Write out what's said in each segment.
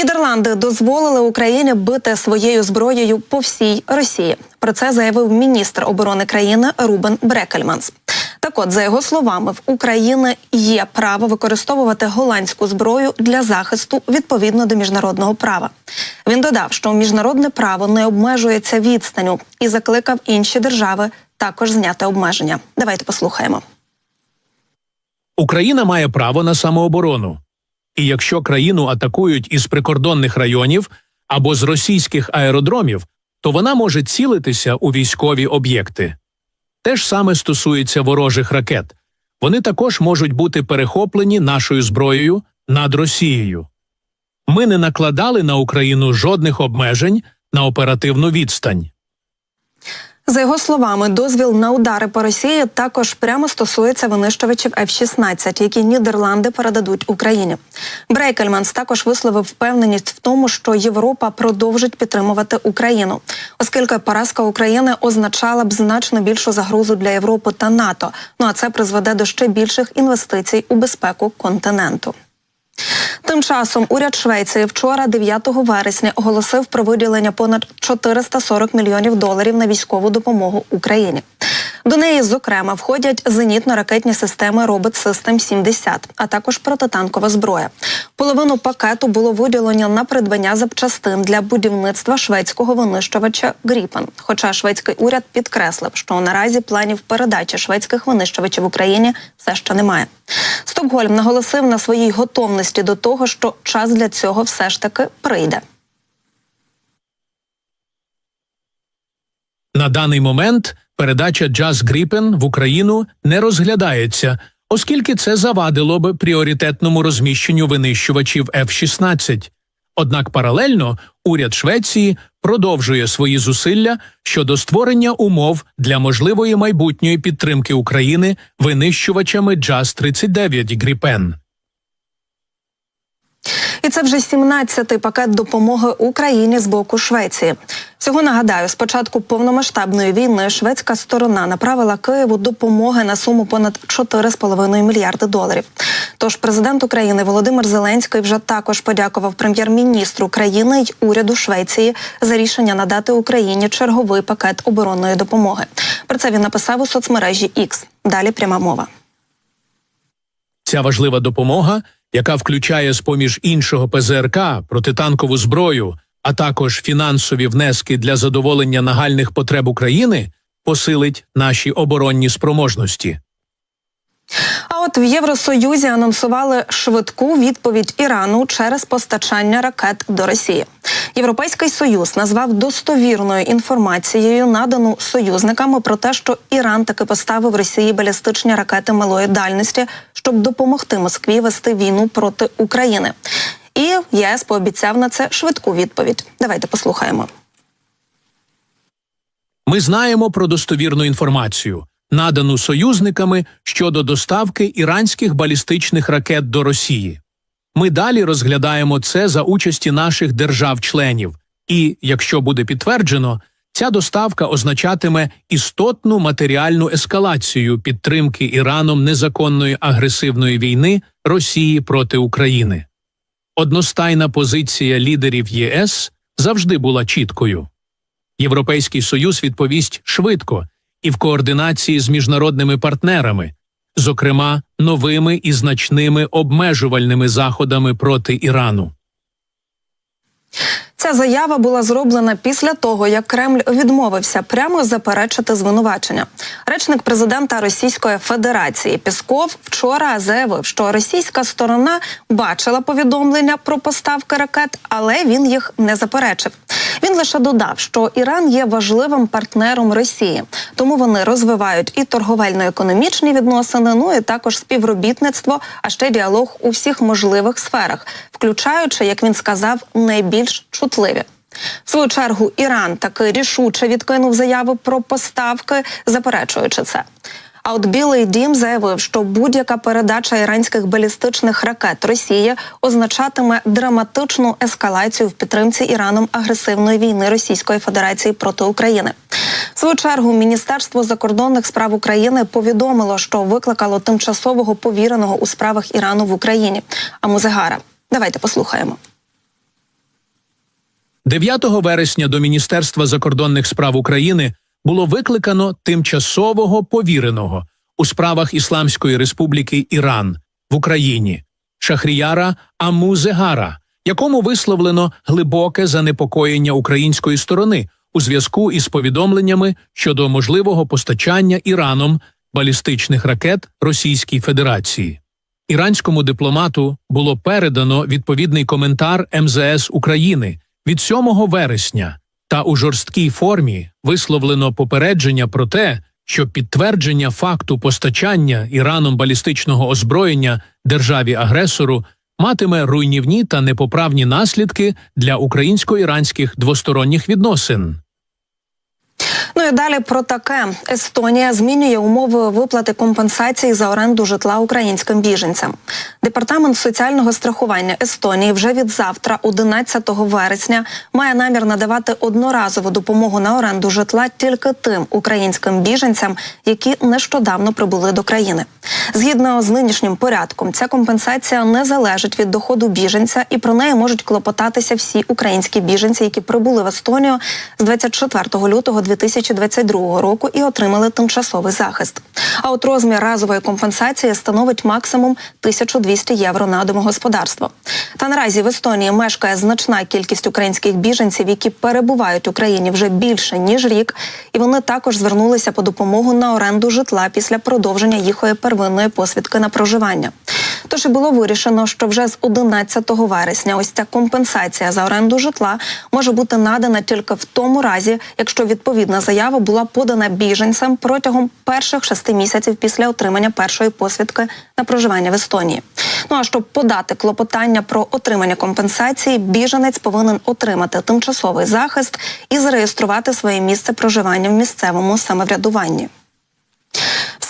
Нідерланди дозволили Україні бити своєю зброєю по всій Росії. Про це заявив міністр оборони країни Рубен Брекельманс. Так от, за його словами, в Україні є право використовувати голландську зброю для захисту відповідно до міжнародного права. Він додав, що міжнародне право не обмежується відстанню і закликав інші держави також зняти обмеження. Давайте послухаємо. Україна має право на самооборону. І якщо країну атакують із прикордонних районів або з російських аеродромів, то вона може цілитися у військові об'єкти. Те ж саме стосується ворожих ракет. Вони також можуть бути перехоплені нашою зброєю над Росією. Ми не накладали на Україну жодних обмежень на оперативну відстань. За його словами, дозвіл на удари по Росії також прямо стосується винищувачів F-16, які Нідерланди передадуть Україні. Брейкельманс також висловив впевненість в тому, що Європа продовжить підтримувати Україну, оскільки поразка України означала б значно більшу загрозу для Європи та НАТО. Ну а це призведе до ще більших інвестицій у безпеку континенту. Тим часом уряд Швеції вчора, 9 вересня, оголосив про виділення понад 440 мільйонів доларів на військову допомогу Україні. До неї, зокрема, входять зенітно-ракетні системи Робот Систем 70 а також протитанкова зброя. Половину пакету було виділено на придбання запчастин для будівництва шведського винищувача Гріпен. Хоча шведський уряд підкреслив, що наразі планів передачі шведських винищувачів Україні все ще немає. Стокгольм наголосив на своїй готовності до того, що час для цього все ж таки прийде. На даний момент передача Джаз Гріпен в Україну не розглядається, оскільки це завадило б пріоритетному розміщенню винищувачів F-16. Однак паралельно уряд Швеції продовжує свої зусилля щодо створення умов для можливої майбутньої підтримки України винищувачами Джаз 39 Гріпен. І це вже 17-й пакет допомоги Україні з боку Швеції. Всього нагадаю, з початку повномасштабної війни шведська сторона направила Києву допомоги на суму понад 4,5 мільярди доларів. Тож президент України Володимир Зеленський вже також подякував прем'єр-міністру країни й уряду Швеції за рішення надати Україні черговий пакет оборонної допомоги. Про це він написав у соцмережі X. Далі пряма мова. Ця важлива допомога, яка включає з поміж іншого ПЗРК, протитанкову зброю, а також фінансові внески для задоволення нагальних потреб України, посилить наші оборонні спроможності. От в Євросоюзі анонсували швидку відповідь Ірану через постачання ракет до Росії. Європейський союз назвав достовірною інформацією, надану союзниками про те, що Іран таки поставив Росії балістичні ракети малої дальності, щоб допомогти Москві вести війну проти України. І ЄС пообіцяв на це швидку відповідь. Давайте послухаємо. Ми знаємо про достовірну інформацію, надану союзниками щодо доставки іранських балістичних ракет до Росії. Ми далі розглядаємо це за участі наших держав-членів, і, якщо буде підтверджено, ця доставка означатиме істотну матеріальну ескалацію підтримки Іраном незаконної агресивної війни Росії проти України. Одностайна позиція лідерів ЄС завжди була чіткою. Європейський союз відповість швидко і в координації з міжнародними партнерами, зокрема новими і значними обмежувальними заходами проти Ірану. Ця заява була зроблена після того, як Кремль відмовився прямо заперечити звинувачення. Речник президента Російської Федерації Пісков вчора заявив, що російська сторона бачила повідомлення про поставки ракет, але він їх не заперечив. Він лише додав, що Іран є важливим партнером Росії, тому вони розвивають і торговельно-економічні відносини, ну і також співробітництво, а ще діалог у всіх можливих сферах, включаючи, як він сказав, найбільш чутливі. В свою чергу Іран таки рішуче відкинув заяви про поставки, заперечуючи це. А от Білий Дім заявив, що будь-яка передача іранських балістичних ракет Росії означатиме драматичну ескалацію в підтримці Іраном агресивної війни Російської Федерації проти України. В свою чергу Міністерство закордонних справ України повідомило, що викликало тимчасового повіреного у справах Ірану в Україні. А Музегара. Давайте послухаємо. 9 вересня до Міністерства закордонних справ України було викликано тимчасового повіреного у справах Ісламської Республіки Іран в Україні Шахріяра Амузегара, якому висловлено глибоке занепокоєння української сторони у зв'язку із повідомленнями щодо можливого постачання Іраном балістичних ракет Російській Федерації. Іранському дипломату було передано відповідний коментар МЗС України від 7 вересня, та у жорсткій формі висловлено попередження про те, що підтвердження факту постачання Іраном балістичного озброєння державі-агресору матиме руйнівні та непоправні наслідки для українсько-іранських двосторонніх відносин. Ну і далі про таке Естонія змінює умови виплати компенсації за оренду житла українським біженцям. Департамент соціального страхування Естонії вже від завтра, 11 вересня, має намір надавати одноразову допомогу на оренду житла тільки тим українським біженцям, які нещодавно прибули до країни. Згідно з нинішнім порядком, ця компенсація не залежить від доходу біженця, і про неї можуть клопотатися всі українські біженці, які прибули в Естонію з 24 лютого 2022 року і отримали тимчасовий захист. А от розмір разової компенсації становить максимум 1200 євро на домогосподарство. Та наразі в Естонії мешкає значна кількість українських біженців, які перебувають в Україні вже більше ніж рік, і вони також звернулися по допомогу на оренду житла після продовження їхньої первинної посвідки на проживання. Тож і було вирішено, що вже з 11 вересня ось ця компенсація за оренду житла може бути надана тільки в тому разі, якщо відповідна заява була подана біженцям протягом перших шести місяців після отримання першої посвідки на проживання в Естонії. Ну а щоб подати клопотання про отримання компенсації, біженець повинен отримати тимчасовий захист і зареєструвати своє місце проживання в місцевому самоврядуванні.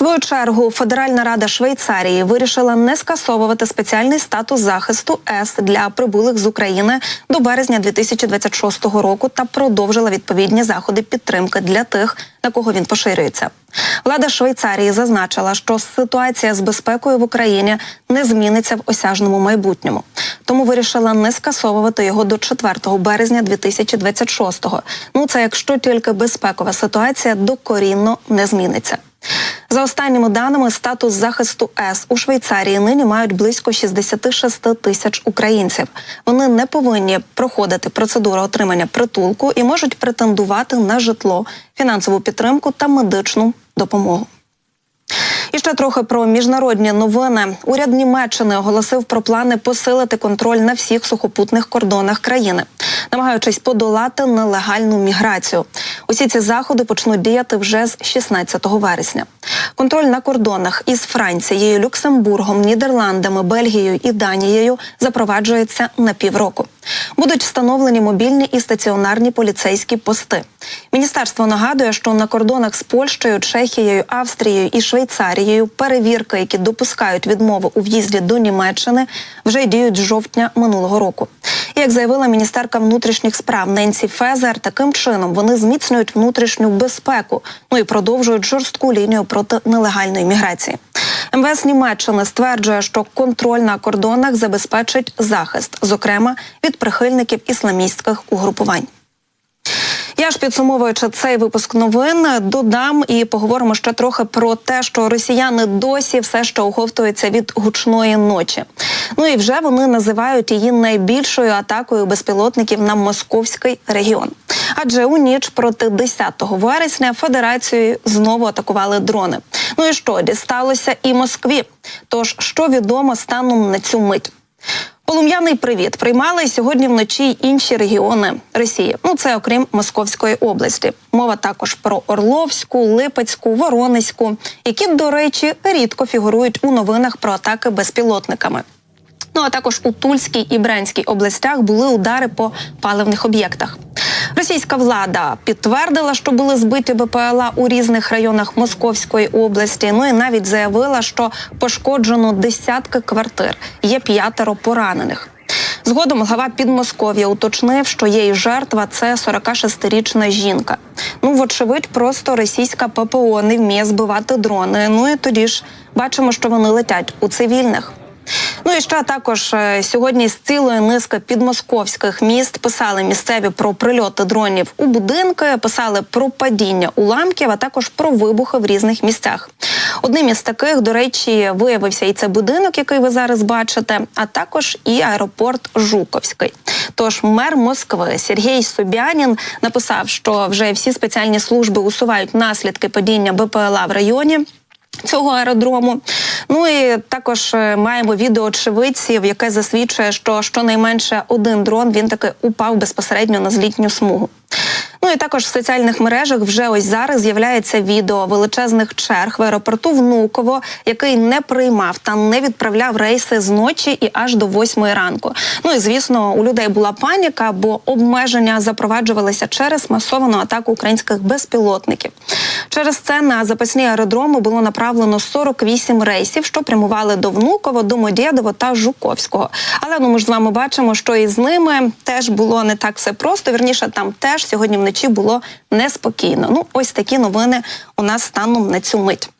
Свою чергу Федеральна рада Швейцарії вирішила не скасовувати спеціальний статус захисту С для прибулих з України до березня 2026 року та продовжила відповідні заходи підтримки для тих, на кого він поширюється. Влада Швейцарії зазначила, що ситуація з безпекою в Україні не зміниться в осяжному майбутньому, тому вирішила не скасовувати його до 4 березня 2026-го. Ну це якщо тільки безпекова ситуація докорінно не зміниться. За останніми даними, статус захисту С у Швейцарії нині мають близько 66 тисяч українців. Вони не повинні проходити процедуру отримання притулку і можуть претендувати на житло, фінансову підтримку та медичну допомогу. Ще трохи про міжнародні новини. Уряд Німеччини оголосив про плани посилити контроль на всіх сухопутних кордонах країни, намагаючись подолати нелегальну міграцію. Усі ці заходи почнуть діяти вже з 16 вересня. Контроль на кордонах із Францією, Люксембургом, Нідерландами, Бельгією і Данією запроваджується на півроку. Будуть встановлені мобільні і стаціонарні поліцейські пости. Міністерство нагадує, що на кордонах з Польщею, Чехією, Австрією і Швейцарією перевірки, які допускають відмови у в'їзді до Німеччини, вже діють з жовтня минулого року. Як заявила міністерка внутрішніх справ Ненсі Фезер, таким чином вони зміцнюють внутрішню безпеку, ну і продовжують жорстку лінію проти нелегальної міграції. МВС Німеччини стверджує, що контроль на кордонах забезпечить захист, зокрема від прихильників ісламістських угрупувань. Я ж підсумовуючи цей випуск новин, додам і поговоримо ще трохи про те, що росіяни досі все ще оговтуються від гучної ночі. Ну і вже вони називають її найбільшою атакою безпілотників на московський регіон. Адже у ніч проти 10 вересня Федерацію знову атакували дрони. Ну і що дісталося і Москві? Тож що відомо станом на цю мить? Полум'яний привіт приймали сьогодні вночі й інші регіони Росії. Ну це окрім Московської області. Мова також про Орловську, Липецьку, Воронезьку, які, до речі, рідко фігурують у новинах про атаки безпілотниками. Ну а також у Тульській і Брянській областях були удари по паливних об'єктах. Російська влада підтвердила, що були збиті БПЛА у різних районах Московської області. Ну і навіть заявила, що пошкоджено десятки квартир. Є п'ятеро поранених. Згодом глава Підмосков'я уточнив, що й жертва це 46-річна жінка. Ну, вочевидь, просто російська ППО не вміє збивати дрони. Ну і тоді ж бачимо, що вони летять у цивільних. Ну і ще також е, сьогодні з цілої низки підмосковських міст писали місцеві про прильоти дронів у будинки, писали про падіння уламків, а також про вибухи в різних місцях. Одним із таких, до речі, виявився і це будинок, який ви зараз бачите, а також і аеропорт Жуковський. Тож мер Москви Сергій Собянін написав, що вже всі спеціальні служби усувають наслідки падіння БПЛА в районі. Цього аеродрому. Ну і також е, маємо відео очевидців, яке засвідчує, що щонайменше один дрон він таки упав безпосередньо на злітню смугу. Ну і також в соціальних мережах вже ось зараз з'являється відео величезних черг в аеропорту Внуково, який не приймав та не відправляв рейси з ночі і аж до восьмої ранку. Ну і звісно, у людей була паніка, бо обмеження запроваджувалися через масовану атаку українських безпілотників. Через це на запасні аеродроми було направлено 48 рейсів, що прямували до Внуково, Домодєдово та Жуковського. Але ну ми ж з вами бачимо, що і з ними теж було не так все просто. Вірніше, там теж сьогодні вночі було неспокійно. Ну, ось такі новини у нас станом на цю мить.